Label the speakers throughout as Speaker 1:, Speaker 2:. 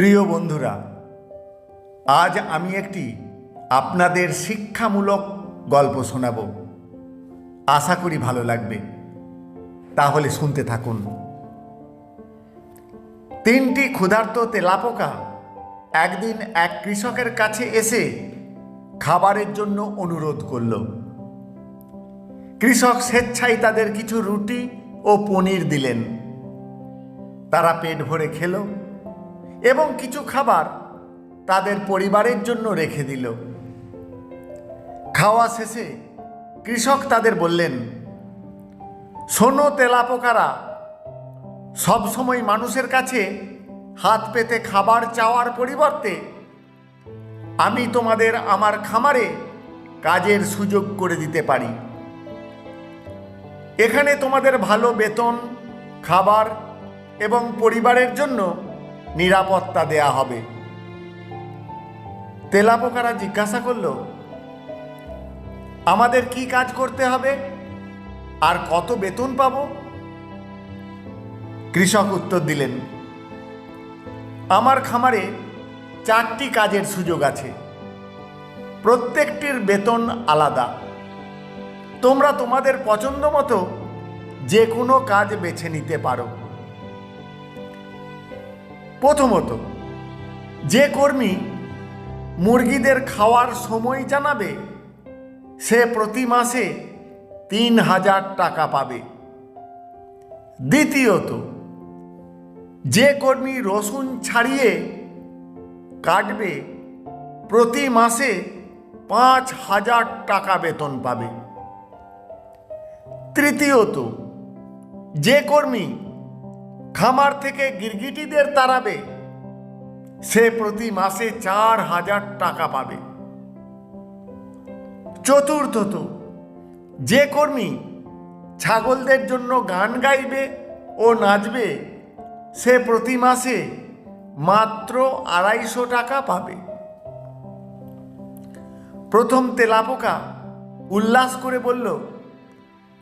Speaker 1: প্রিয় বন্ধুরা, আজ আমি একটি আপনাদের শিক্ষামূলক গল্প শোনাব। আশা করি ভালো লাগবে। তাহলে শুনতে থাকুন। তিনটি ক্ষুধার্ত তেলাপোকা একদিন এক কৃষকের কাছে এসে খাবারের জন্য অনুরোধ করল। কৃষক স্বেচ্ছায় তাদের কিছু রুটি ও পনির দিলেন। তারা পেট ভরে খেলো। এবং কিছু খাবার তাদের পরিবারের জন্য রেখে দিল। খাওয়া শেষে কৃষক তাদের বললেন, শোনো তেলাপোকারা সবসময় মানুষের কাছে হাত পেতে খাবার চাওয়ার পরিবর্তে আমি তোমাদের আমার খামারে কাজের সুযোগ করে দিতে পারি। এখানে তোমাদের ভালো বেতন, খাবার এবং পরিবারের জন্য নিরাপত্তা দেয়া হবে। তেলাপোকারা জিজ্ঞাসা করল, আমাদের কি কাজ করতে হবে? আর কত বেতন পাব? কৃষক উত্তর দিলেন, আমার খামারে চারটি কাজের সুযোগ আছে। প্রত্যেকটির বেতন আলাদা। তোমরা তোমাদের পছন্দ মতো যে কোনো কাজ বেছে নিতে পারো। প্রথমত, যে কর্মী মুরগিদের খাওয়ার সময় জানাবে, সে প্রতি মাসে তিন হাজার টাকা পাবে। দ্বিতীয়ত, যে কর্মী রসুন ছাড়িয়ে কাটবে, প্রতি মাসে পাঁচ হাজার টাকা বেতন পাবে। তৃতীয়ত, যে কর্মী খামার থেকে গিরগিটিদের তাড়াবে। সে প্রতি মাসে চার হাজার টাকা পাবে। চতুর্থত, যে কর্মী ছাগলদের জন্য গান গাইবে ও নাচবে, সে প্রতি মাসে মাত্র আড়াইশো টাকা পাবে। প্রথম তেলাপোকা উল্লাস করে বলল,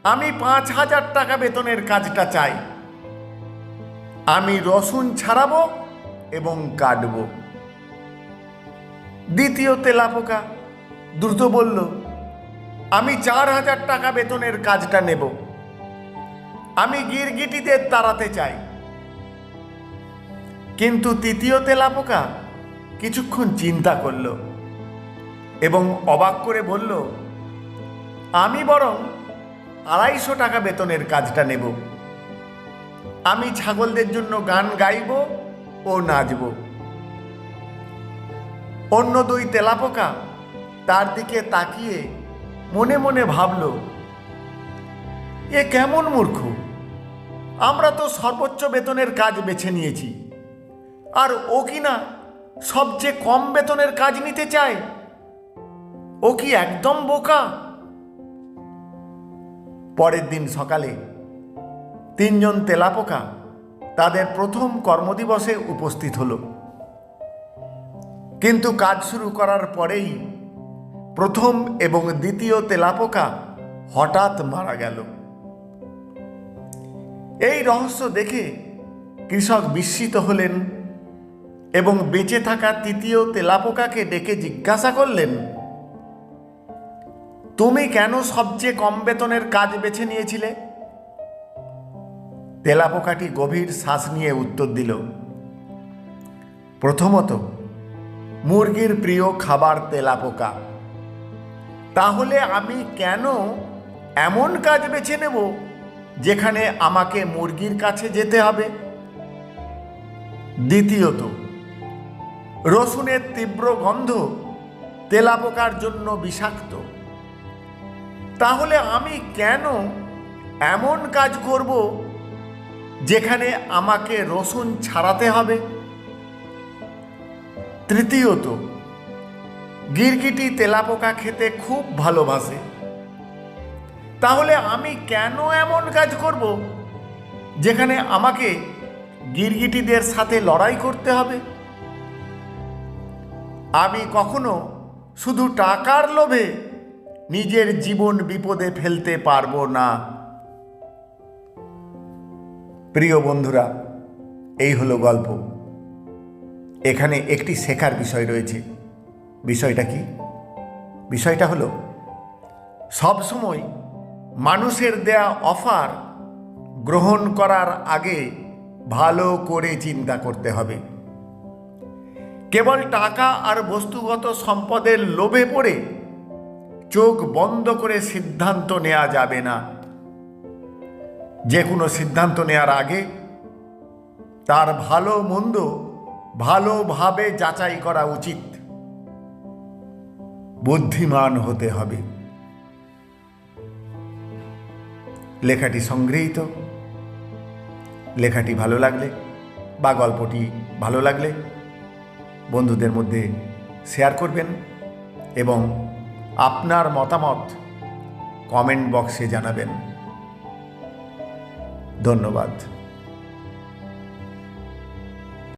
Speaker 1: আমি পাঁচ হাজার টাকা বেতনের কাজটা চাই। আমি রসুন ছাড়াবো এবং কাটব। দ্বিতীয় তেলাপোকা দ্রুত বলল, আমি চার হাজার টাকা বেতনের কাজটা নেব। আমি গিরগিটিদের তাড়াতে চাই। কিন্তু তৃতীয় তেলাপোকা কিছুক্ষণ চিন্তা করল এবং অবাক করে বলল, আমি বরং আড়াইশো টাকা বেতনের কাজটা নেব। আমি ছাগলদের জন্য গান গাইব ও নাচব। অন্য দুই তেলাপোকা তার দিকে তাকিয়ে মনে মনে ভাবল, এ কেমন মূর্খ! আমরা তো সর্বোচ্চ বেতনের কাজ বেছে নিয়েছি। আর ও কি না সবচেয়ে কম বেতনের কাজ নিতে চায়? ও কি একদম বোকা? পরের দিন সকালে তিনজন তেলাপোকা তাদের প্রথম কর্মদিবসে উপস্থিত হল। কিন্তু কাজ শুরু করার পরেই প্রথম এবং দ্বিতীয় তেলাপোকা হঠাৎ মারা গেল। এই রহস্য দেখে কৃষক বিস্মিত হলেন এবং বেঁচে থাকা তৃতীয় তেলাপোকাকে ডেকে জিজ্ঞাসা করলেন, তুমি কেন সবচেয়ে কম বেতনের কাজ বেছে নিয়েছিলে? তেলাপোকাটি গভীর শ্বাস নিয়ে উত্তর দিল, প্রথমত, মুরগির প্রিয় খাবার তেলাপোকা। তাহলে আমি কেন এমন কাজ বেছে নেব যেখানে আমাকে মুরগির কাছে যেতে হবে? দ্বিতীয়ত, রসুনের তীব্র গন্ধ তেলাপোকার জন্য বিষাক্ত। তাহলে আমি কেন এমন কাজ করব যেখানে আমাকে রসুন ছাড়াতে হবে। তৃতীয়ত গিরগিটি তেলাপোকা খেতে খুব ভালোবাসে। তাহলে আমি কেন এমন কাজ করব, যেখানে আমাকে গিরগিটিদের সাথে লড়াই করতে হবে? আমি কখনো শুধু টাকার লোভে নিজের জীবন বিপদে ফেলতে পারব না। প্রিয় বন্ধুরা, এই হলো গল্প। এখানে একটি শেখার বিষয় রয়েছে। বিষয়টা কি? বিষয়টা হলো সবসময় মানুষের দেয়া অফার গ্রহণ করার আগে ভালো করে চিন্তা করতে হবে। কেবল টাকা আর বস্তুগত সম্পদের লোভে পড়ে চোখ বন্ধ করে সিদ্ধান্ত নেওয়া যাবে না। যে কোনো সিদ্ধান্ত নেওয়ার আগে তার ভালো মন্দ ভালোভাবে যাচাই করা উচিত। বুদ্ধিমান হতে হবে। লেখাটি সংগৃহীত। লেখাটি ভালো লাগলে বা গল্পটি ভালো লাগলে বন্ধুদের মধ্যে শেয়ার করবেন এবং আপনার মতামত কমেন্ট বক্সে জানাবেন। ধন্যবাদ।